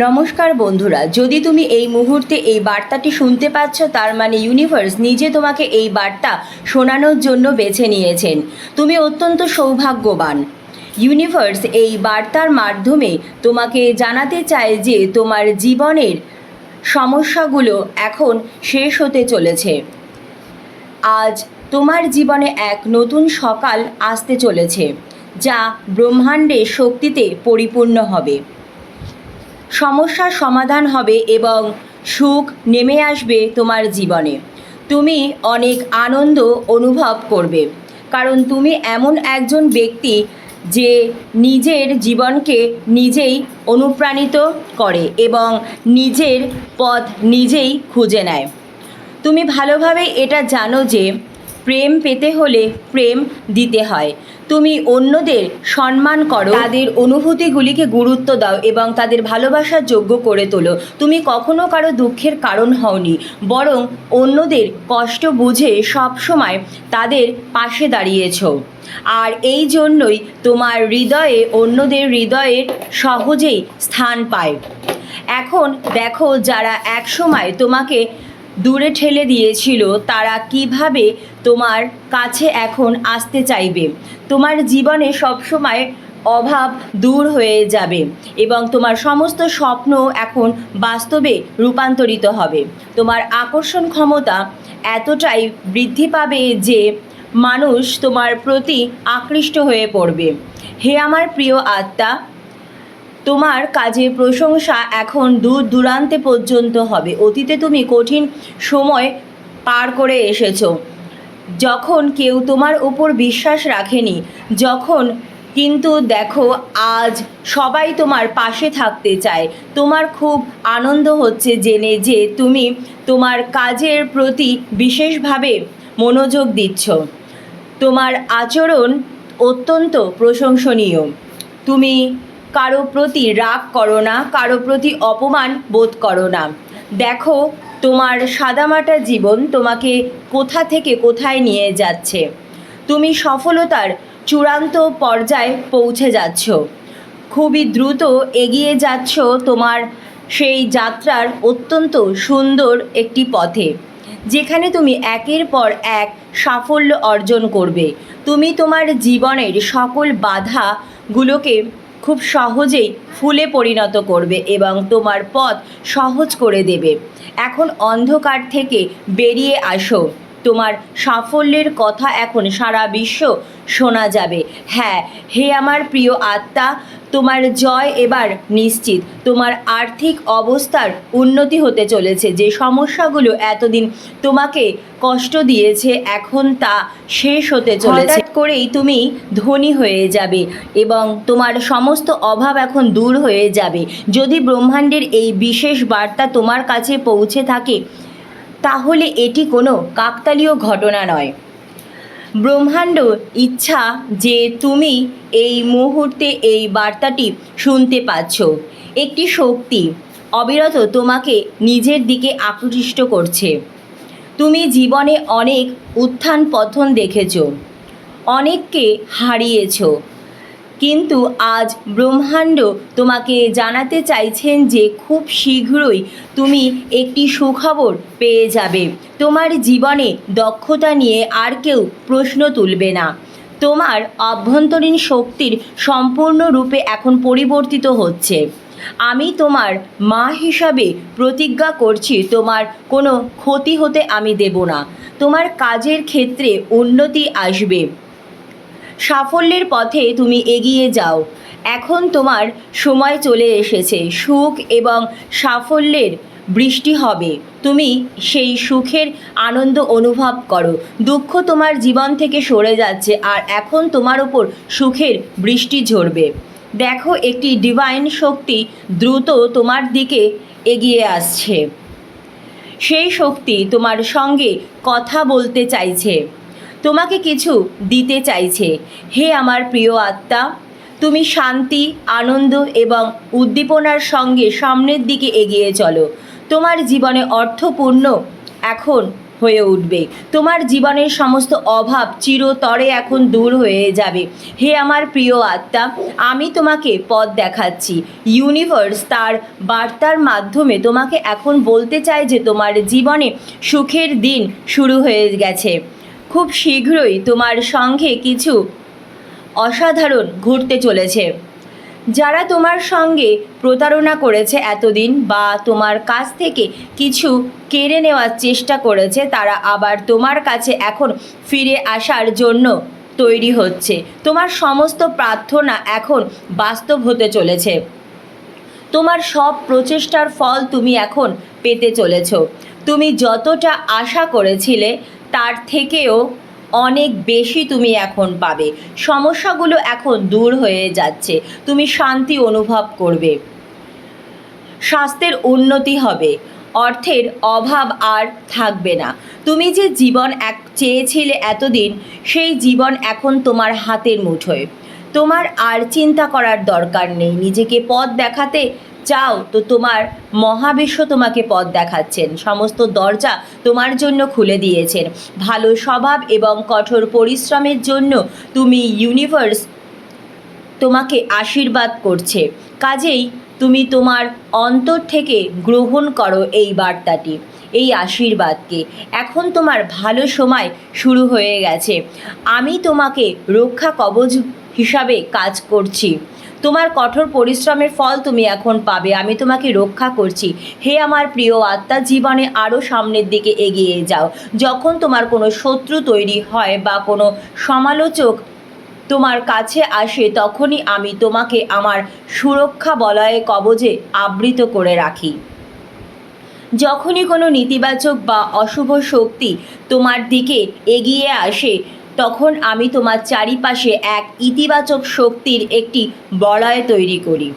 নমস্কার বন্ধুরা, যদি তুমি এই মুহূর্তে এই বার্তাটি শুনতে পাচ্ছ, তার মানে ইউনিভার্স নিজে তোমাকে এই বার্তা শোনানোর জন্য বেছে নিয়েছেন। তুমি অত্যন্ত সৌভাগ্যবান। ইউনিভার্স এই বার্তার মাধ্যমে তোমাকে জানাতে চায় যে তোমার জীবনের সমস্যাগুলো এখন শেষ হতে চলেছে। আজ তোমার জীবনে এক নতুন সকাল আসতে চলেছে, যা ব্রহ্মাণ্ডের শক্তিতে পরিপূর্ণ হবে। সমস্যার সমাধান হবে এবং সুখ নেমে আসবে তোমার জীবনে। তুমি অনেক আনন্দ অনুভব করবে। কারণ তুমি এমন একজন ব্যক্তি যে নিজের জীবনকে নিজেই অনুপ্রাণিত করে এবং নিজের পথ নিজেই খুঁজে নেয়। তুমি ভালোভাবে এটা জানো যে প্রেম পেতে হলে প্রেম দিতে হয়। তুমি অন্যদের সম্মান করো। তাদের অনুভূতিগুলিকে গুরুত্ব দাও এবং তাদের ভালোবাসার যোগ্য করে তোলো। তুমি কখনো কারও দুঃখের কারণ হওনি, বরং অন্যদের কষ্ট বুঝে সবসময় তাদের পাশে দাঁড়িয়েছো। আর এই জন্যই তোমার হৃদয়ে অন্যদের হৃদয়ের সহজেই স্থান পায়। এখন দেখো যারা একসময় তোমাকে দূরে ঠেলে দিয়েছিল, তারা কীভাবে তোমার কাছে এখন আসতে চাইবে? তোমার জীবনে সবসময় অভাব দূর হয়ে যাবে এবং তোমার সমস্ত স্বপ্ন এখন বাস্তবে রূপান্তরিত হবে। তোমার আকর্ষণ ক্ষমতা এতটাই বৃদ্ধি পাবে যে মানুষ তোমার প্রতি আকৃষ্ট হয়ে পড়বে। হে আমার প্রিয় আত্মা তোমার কাজের প্রশংসা এখন দূর দূরান্তে পর্যন্ত হবে। অতীতে তুমি কঠিন সময় পার করে এসেছ। যখন কেউ তোমার উপর বিশ্বাস রাখেনি, যখন কিন্তু দেখো আজ সবাই তোমার পাশে থাকতে চায়। তোমার খুব আনন্দ হচ্ছে জেনে যে তুমি তোমার কাজের প্রতি বিশেষভাবে মনোযোগ দিচ্ছ। তোমার আচরণ অত্যন্ত প্রশংসনীয়। তুমি কারও প্রতি রাগ করো না, কারও প্রতি অপমান বোধ করো না। দেখো, তোমার সাদামাটা জীবন তোমাকে কোথা থেকে কোথায় নিয়ে যাচ্ছে? তুমি সফলতার চূড়ান্ত পর্যায়ে পৌঁছে যাচ্ছ। খুবই দ্রুত এগিয়ে যাচ্ছ তোমার সেই যাত্রার অত্যন্ত সুন্দর একটি পথে, যেখানে তুমি একের পর এক সাফল্য অর্জন করবে। তুমি তোমার জীবনের সকল বাধাগুলোকে খুব সহজেই ফুলে পরিণত করবে এবং তোমার পথ সহজ করে দেবে। এখন অন্ধকার থেকে বেরিয়ে আসো। তোমার সাফল্যের কথা এখন সারা বিশ্ব শোনা যাবে। হ্যাঁ হে আমার প্রিয় আত্মা তোমার জয় এবার নিশ্চিত। তোমার আর্থিক অবস্থার উন্নতি হতে চলেছে। যে সমস্যাগুলো এতদিন তোমাকে কষ্ট দিয়েছে এখন তা শেষ হতে চলেছে। করেই তুমি ধনী হয়ে যাবে এবং তোমার সমস্ত অভাব এখন দূর হয়ে যাবে। যদি ব্রহ্মাণ্ডের এই বিশেষ বার্তা তোমার কাছে পৌঁছে থাকে তাহলে এটি কোনো কাকতালীয় ঘটনা নয়। ব্রহ্মাণ্ড ইচ্ছা যে তুমি এই মুহূর্তে এই বার্তাটি শুনতে পাচ্ছ। একটি শক্তি অবিরত তোমাকে নিজের দিকে আকৃষ্ট করছে। তুমি জীবনে অনেক উত্থান পথন দেখেছ, অনেককে হারিয়েছো কিন্তু আজ ব্রহ্মাণ্ড তোমাকে জানাতে চাইছেন যে খুব শীঘ্রই তুমি একটি সুখবর পেয়ে যাবে। তোমার জীবনে দক্ষতা নিয়ে আর কেউ প্রশ্ন তুলবে না। তোমার অভ্যন্তরীণ শক্তির সম্পূর্ণরূপে এখন পরিবর্তিত হচ্ছে। আমি তোমার মা হিসাবে প্রতিজ্ঞা করছি, তোমার কোনো ক্ষতি হতে আমি দেব না। তোমার কাজের ক্ষেত্রে উন্নতি আসবে। সাফল্যের পথে তুমি এগিয়ে যাও। এখন তোমার সময় চলে এসেছে। সুখ এবং সাফল্যের বৃষ্টি হবে। তুমি সেই সুখের আনন্দ অনুভব করো। দুঃখ তোমার জীবন থেকে সরে যাচ্ছে আর এখন তোমার উপর সুখের বৃষ্টি ঝরবে। দেখো, একটি ডিভাইন শক্তি দ্রুত তোমার দিকে এগিয়ে আসছে। সেই শক্তি তোমার সঙ্গে কথা বলতে চাইছে। তোমাকে কিছু দিতে চাইছে। হে আমার প্রিয় আত্মা, তুমি শান্তি, আনন্দ এবং উদ্দীপনার সঙ্গে সামনের দিকে এগিয়ে চলো। তোমার জীবনে অর্থপূর্ণ এখন হয়ে উঠবে। তোমার জীবনের সমস্ত অভাব চিরতরে এখন দূর হয়ে যাবে। হে আমার প্রিয় আত্মা, আমি তোমাকে পথ দেখাচ্ছি। ইউনিভার্স তার বার্তার মাধ্যমে তোমাকে এখন বলতে চায় যে তোমার জীবনে সুখের দিন শুরু হয়ে গেছে। খুব শীঘ্রই তোমার সঙ্গে কিছু অসাধারণ ঘটতে চলেছে। যারা তোমার সঙ্গে প্রতারণা করেছে এতদিন বা তোমার কাছ থেকে কিছু কেড়ে নেওয়ার চেষ্টা করেছে, তারা আবার তোমার কাছে এখন ফিরে আসার জন্য তৈরি হচ্ছে। তোমার সমস্ত প্রার্থনা এখন বাস্তব হতে চলেছে। তোমার সব প্রচেষ্টার ফল তুমি এখন পেতে চলেছ। তুমি যতটা আশা করেছিলে তার থেকেও অনেক বেশি তুমি এখন পাবে। সমস্যাগুলো এখন দূর হয়ে যাচ্ছে। তুমি শান্তি অনুভব করবে। স্বাস্থ্যের উন্নতি হবে। অর্থের অভাব আর থাকবে না। তুমি যে জীবন এক চেয়েছিলে এতদিন, সেই জীবন এখন তোমার হাতের মুঠোয়। তোমার আর চিন্তা করার দরকার নেই। নিজেকে পথ দেখাতে চাও তো তোমার মহাবিশ্ব তোমাকে পথ দেখাচ্ছেন। সমস্ত দরজা তোমার জন্য খুলে দিয়েছেন। ভালো স্বভাব এবং কঠোর পরিশ্রমের জন্য তুমি ইউনিভার্স তোমাকে আশীর্বাদ করছে। কাজেই তুমি তোমার অন্তর থেকে গ্রহণ করো এই বার্তাটি, এই আশীর্বাদকে। এখন তোমার ভালো সময় শুরু হয়ে গেছে। আমি তোমাকে রক্ষা কবচ হিসাবে কাজ করছি। তোমার কঠোর পরিশ্রমের ফল তুমি এখন পাবে, আমি তোমাকে রক্ষা করছি। হে আমার প্রিয় আত্মা, জীবনে আরও সামনের দিকে এগিয়ে যাও। যখন তোমার কোনো শত্রু তৈরি হয় বা কোনো সমালোচক তোমার কাছে আসে, তখনই আমি তোমাকে আমার সুরক্ষা বলয়ে কবজে আবৃত করে রাখি। যখনই কোনো নেতিবাচক বা অশুভ শক্তি তোমার দিকে এগিয়ে আসে তখন আমি তোমার চারিপাশে এক ইতিবাচক শক্তির একটি বলয় তৈরি করি।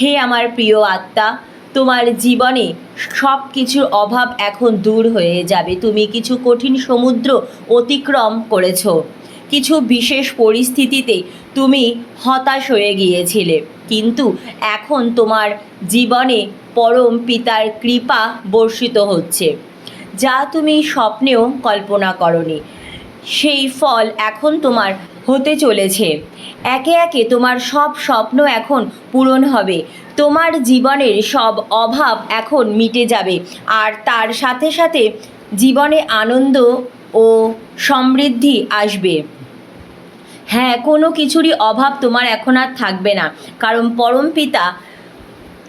হে আমার প্রিয় আত্মা, তোমার জীবনে সব কিছুর অভাব এখন দূর হয়ে যাবে। তুমি কিছু কঠিন সমুদ্র অতিক্রম করেছ। কিছু বিশেষ পরিস্থিতিতে তুমি হতাশ হয়ে গিয়েছিলে। কিন্তু এখন তোমার জীবনে পরম পিতার কৃপা বর্ষিত হচ্ছে, যা তুমি স্বপ্নেও কল্পনা করনি। সেই ফল এখন তোমার হতে চলেছে। একে একে তোমার সব স্বপ্ন এখন পূরণ হবে। তোমার জীবনের সব অভাব এখন মিটে যাবে। আর তার সাথে সাথে জীবনে আনন্দ ও সমৃদ্ধি আসবে। হ্যাঁ কোনো কিছুরই অভাব তোমার এখন আর থাকবে না। কারণ পরম পিতা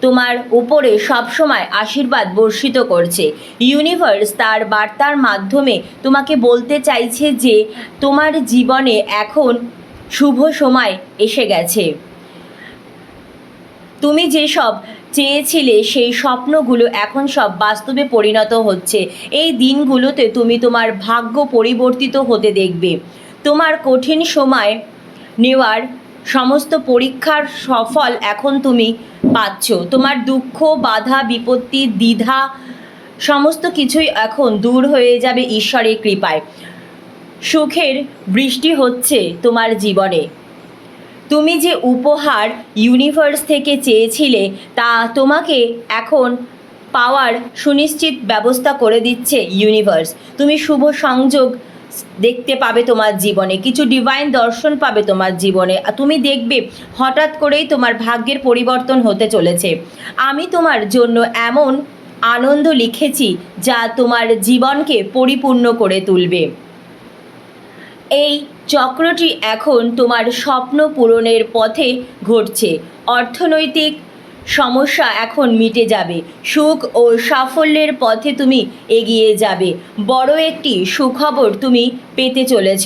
তোমার উপরে সবসময় আশীর্বাদ বর্ষিত করছে। ইউনিভার্স তার বার্তার মাধ্যমে তোমাকে বলতে চাইছে যে, তোমার জীবনে এখন শুভ সময় এসে গেছে। তুমি যেসব চেয়েছিলে, সেই স্বপ্নগুলো এখন সব বাস্তবে পরিণত হচ্ছে। এই দিনগুলোতে তুমি তোমার ভাগ্য পরিবর্তিত হতে দেখবে। তোমার কঠিন সময় নেওয়ার সমস্ত পরীক্ষার সফল এখন তুমি পাচ্ছ। তোমার দুঃখ, বাধা, বিপত্তি, দ্বিধা, সমস্ত কিছুই এখন দূর হয়ে যাবে ঈশ্বরের কৃপায়। সুখের বৃষ্টি হচ্ছে তোমার জীবনে। তুমি যে উপহার ইউনিভার্স থেকে চেয়েছিলে, তা তোমাকে এখন পাওয়ার সুনিশ্চিত ব্যবস্থা করে দিচ্ছে ইউনিভার্স তুমি শুভ সংযোগ দেখতে পাবে তোমার জীবনে, কিছু ডিভাইন দর্শন পাবে তোমার জীবনে। তুমি দেখবে, হঠাৎ করেই তোমার ভাগ্যের পরিবর্তন হতে চলেছে। আমি তোমার জন্য এমন আনন্দ লিখেছি, যা তোমার জীবনকে পরিপূর্ণ করে তুলবে। এই চক্রটি এখন তোমার স্বপ্ন পূরণের পথে ঘটছে। অর্থনৈতিক সমস্যা এখন মিটে যাবে। সুখ ও সাফল্যের পথে তুমি এগিয়ে যাবে। বড় একটি সুখবর তুমি পেতে চলেছ।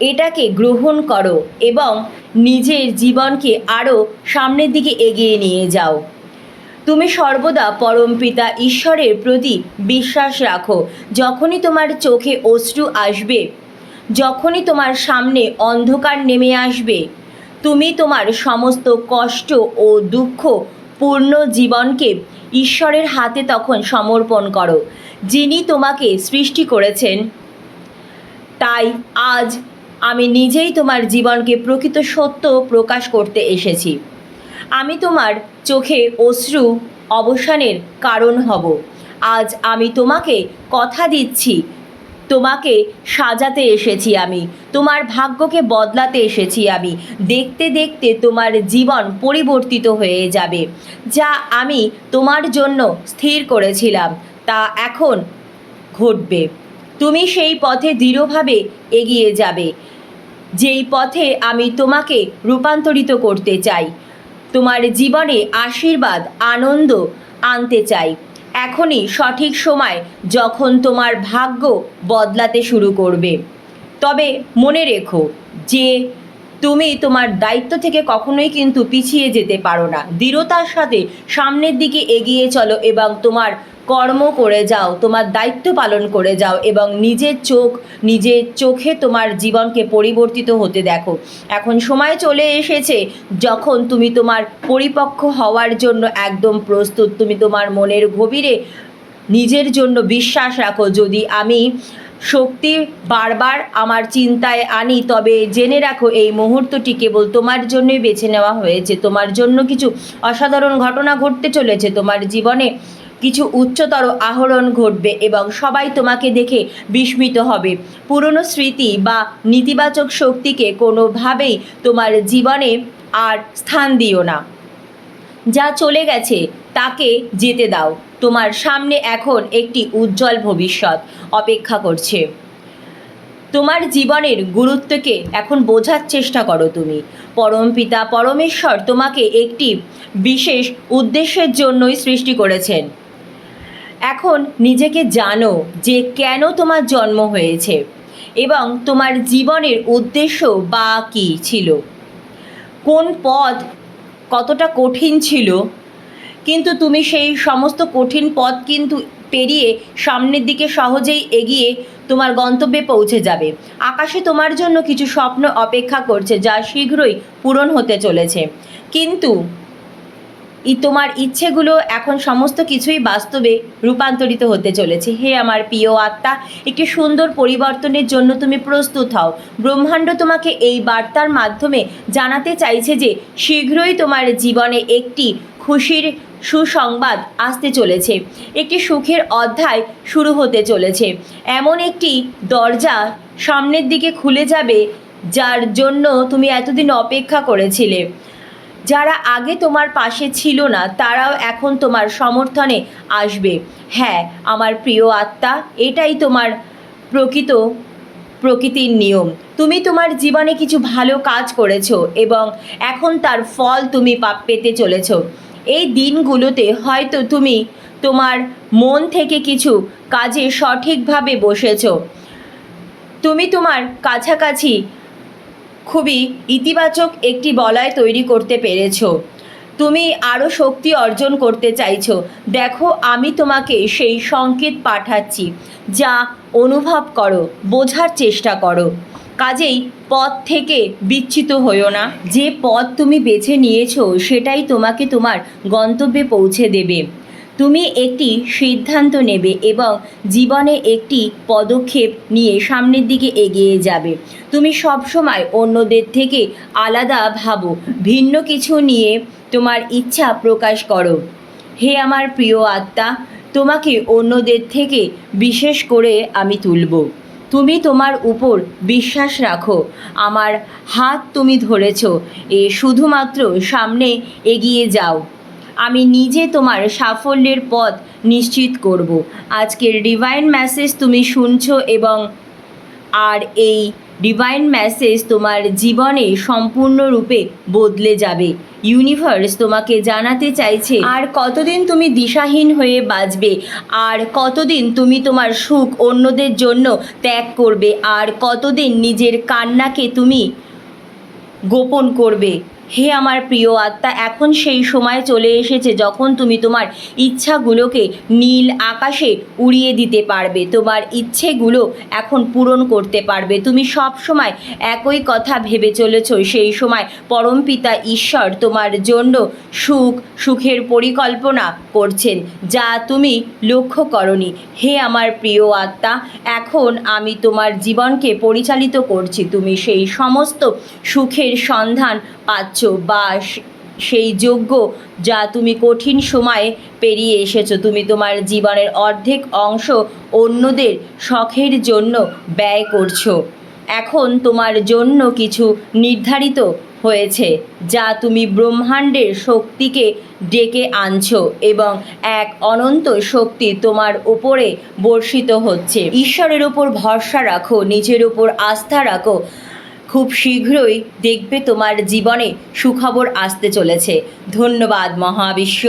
এটাকে গ্রহণ করো এবং নিজের জীবনকে আরও সামনের দিকে এগিয়ে নিয়ে যাও। তুমি সর্বদা পরমপিতা ঈশ্বরের প্রতি বিশ্বাস রাখো। যখনই তোমার চোখে অশ্রু আসবে, যখনই তোমার সামনে অন্ধকার নেমে আসবে, তুমি তোমার সমস্ত কষ্ট ও দুঃখ পূর্ণ জীবনকে ঈশ্বরের হাতে তখন সমর্পণ করো, যিনি তোমাকে সৃষ্টি করেছেন। তাই আজ আমি নিজেই তোমার জীবনকে প্রকৃত সত্য প্রকাশ করতে এসেছি। আমি তোমার চোখে অশ্রু অবসানের কারণ হব। আজ আমি তোমাকে কথা দিচ্ছি তোমাকে সাজাতে এসেছি আমি, তোমার ভাগ্যকে বদলাতে এসেছি আমি, দেখতে দেখতে তোমার জীবন পরিবর্তিত হয়ে যাবে, যা আমি তোমার জন্য স্থির করেছিলাম, তা এখন ঘটবে। তুমি সেই পথে দৃঢ়ভাবে এগিয়ে যাবে, যেই পথে আমি তোমাকে রূপান্তরিত করতে চাই, তোমার জীবনে আশীর্বাদ, আনন্দ আনতে চাই। এখনই সঠিক সময় যখন তোমার ভাগ্য বদলাতে শুরু করবে। তবে মনে রেখো যে তুমি তোমার দায়িত্ব থেকে কখনোই কিন্তু পিছিয়ে যেতে পারো না। দৃঢ়তার সাথে সামনের দিকে এগিয়ে চলো এবং তোমার কর্ম করে যাও, তোমার দায়িত্ব পালন করে যাও এবং নিজের চোখ, নিজের চোখে তোমার জীবনকে পরিবর্তিত হতে দেখো। এখন সময় চলে এসেছে, যখন তুমি তোমার পরিপক্ক হওয়ার জন্য একদম প্রস্তুত, তুমি তোমার মনের গভীরে নিজের জন্য বিশ্বাস রাখো, যদি আমি শক্তি বারবার আমার চিন্তায় আনি, তবে জেনে রাখো এই মুহূর্তটি কেবল তোমার জন্যই বেছে নেওয়া হয়েছে। তোমার জন্য কিছু অসাধারণ ঘটনা ঘটতে চলেছে। তোমার জীবনে কিছু উচ্চতর আহরণ ঘটবে এবং সবাই তোমাকে দেখে বিস্মিত হবে। পুরনো স্মৃতি বা নেতিবাচক শক্তিকে কোনোভাবেই তোমার জীবনে আর স্থান দিও না। যা চলে গেছে, তাকে যেতে দাও। তোমার সামনে এখন একটি উজ্জ্বল ভবিষ্যৎ অপেক্ষা করছে। তোমার জীবনের গুরুত্বকে এখন বোঝার চেষ্টা করো তুমি। পরমপিতা পরমেশ্বর তোমাকে একটি বিশেষ উদ্দেশ্যের জন্যই সৃষ্টি করেছেন। এখন নিজেকে জানো যে কেন তোমার জন্ম হয়েছে এবং তোমার জীবনের উদ্দেশ্য বা কী ছিল। কোন পথ কতটা কঠিন ছিল, কিন্তু তুমি সেই সমস্ত কঠিন পথ কিন্তু পেরিয়ে সামনের দিকে সহজেই এগিয়ে তোমার গন্তব্যে পৌঁছে যাবে। আকাশে তোমার জন্য কিছু স্বপ্ন অপেক্ষা করছে যা শীঘ্রই পূরণ হতে চলেছে। কিন্তু তোমার ইচ্ছেগুলো এখন সমস্ত কিছুই বাস্তবে রূপান্তরিত হতে চলেছে। হে আমার প্রিয় আত্মা, একটি সুন্দর পরিবর্তনের জন্য তুমি প্রস্তুত হও। ব্রহ্মাণ্ড তোমাকে এই বার্তার মাধ্যমে জানাতে চাইছে যে, শীঘ্রই তোমার জীবনে একটি খুশির সুসংবাদ আসতে চলেছে। একটি সুখের অধ্যায় শুরু হতে চলেছে। এমন একটি দরজা সামনের দিকে খুলে যাবে, যার জন্য তুমি এতদিন অপেক্ষা করেছিলে। যারা আগে তোমার পাশে ছিল না, তারাও এখন তোমার সমর্থনে আসবে। হ্যাঁ আমার প্রিয় আত্মা, এটাই তোমার প্রকৃত প্রকৃতির নিয়ম। তুমি তোমার জীবনে কিছু ভালো কাজ করেছ এবং এখন তার ফল তুমি পেতে চলেছো। এই দিনগুলোতে হয়তো তুমি তোমার মন থেকে কিছু কাজে সঠিকভাবে বসেছো। তুমি তোমার কাছাকাছি খুবই ইতিবাচক একটি বলয় তৈরি করতে পেরেছ। তুমি আরও শক্তি অর্জন করতে চাইছো। দেখো, আমি তোমাকে সেই সংকেত পাঠাচ্ছি, যা অনুভব করো, বোঝার চেষ্টা করো। কাজেই পথ থেকে বিচ্ছিত হইও না। যে পথ তুমি বেছে নিয়েছো, সেটাই তোমাকে তোমার গন্তব্যে পৌঁছে দেবে। তুমি একটি সিদ্ধান্ত নেবে এবং জীবনে একটি পদক্ষেপ নিয়ে সামনের দিকে এগিয়ে যাবে। তুমি সবসময় অন্যদের থেকে আলাদা ভাবো, ভিন্ন কিছু নিয়ে তোমার ইচ্ছা প্রকাশ করো। হে আমার প্রিয় আত্মা, তোমাকে অন্যদের থেকে বিশেষ করে আমি তুলব। তুমি তোমার উপর বিশ্বাস রাখো, আমার হাত তুমি ধরেছ, এ শুধুমাত্র সামনে এগিয়ে যাও। আমি নিজে তোমার সাফল্যের পথ নিশ্চিত করব। আজকের ডিভাইন মেসেজ তুমি শুনছো এবং আর এই ডিভাইন মেসেজ তোমার জীবনে সম্পূর্ণরূপে বদলে যাবে। ইউনিভার্স তোমাকে জানাতে চাইছে, আর কতদিন তুমি দিশাহীন হয়ে বাঁচবে, আর কতদিন তুমি তোমার সুখ অন্যদের জন্য ত্যাগ করবে, আর কতদিন নিজের কান্নাকে তুমি গোপন করবে। হে আমার প্রিয় আত্মা, এখন সেই সময় চলে এসেছে যখন তুমি তোমার ইচ্ছাগুলোকে নীল আকাশে উড়িয়ে দিতে পারবে। তোমার ইচ্ছেগুলো এখন পূরণ করতে পারবে। তুমি সব সময় একই কথা ভেবে চলেছ। সেই সময় পরমপিতা ঈশ্বর তোমার জন্য সুখ, সুখের পরিকল্পনা করছেন, যা তুমি লক্ষ্য করনি। হে আমার প্রিয় আত্মা, এখন আমি তোমার জীবনকে পরিচালিত করছি। তুমি সেই সমস্ত সুখের সন্ধান পাচ্ছ বা সেই যোগ্য যা তুমি কঠিন সময়ে পেরিয়ে এসেছ। তুমি তোমার জীবনের অর্ধেক অংশ অন্যদের শখের জন্য ব্যয় করছ। এখন তোমার জন্য কিছু নির্ধারিত হয়েছে, যা তুমি ব্রহ্মাণ্ডের শক্তিকে ডেকে আনছো এবং এক অনন্ত শক্তি তোমার উপরে বর্ষিত হচ্ছে। ঈশ্বরের ওপর ভরসা রাখো, নিজের ওপর আস্থা রাখো। খুব শীঘ্রই দেখবে তোমার জীবনে সুখবর আসতে চলেছে। ধন্যবাদ মহাবিশ্ব।